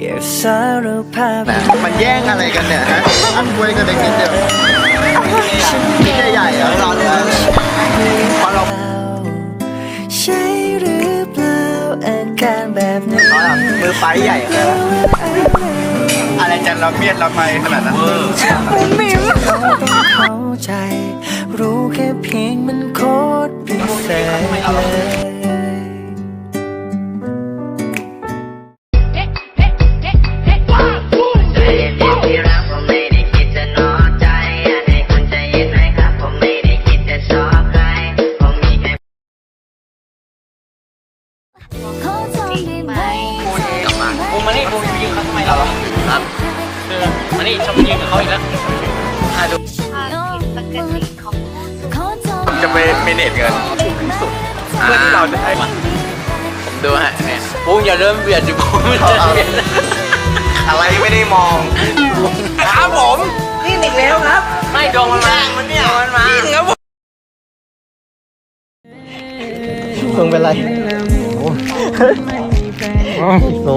อยากสารภาพนะมันแย่งอะไรกันเนี่ยฮะอันกล้วยกันเล็กนิดเดียวนี่ใหญ่ๆแล้วเราเนี่ยพอเราใช่หรือเปล่าอาการแบบนี้ตอนมือไปใหญ่เลยนะอะไรจะละเมียดละไมขนาดนั้นเราต้องเข้าใจ รู้แค่เพียงมันโคตรพิเศษ บผมไม่ได้คิดจะชอบใครผมมีแค่บูมมานี่บูมยิงเขาทำไมเราครับคือมานี่ชอบยิงกับเขาอีกแล้วอะดูจะไปเมเนจเงินเพื่อที่เราจะได้ดูฮะเนี่ยบูมอย่าเริ่มเบียดดิบูมจะเบียดอะไรไม่ได้มอง ไม่ดวงมันมามันเนี่ยมันมาครับผมมึงเป็นไรโอ้โห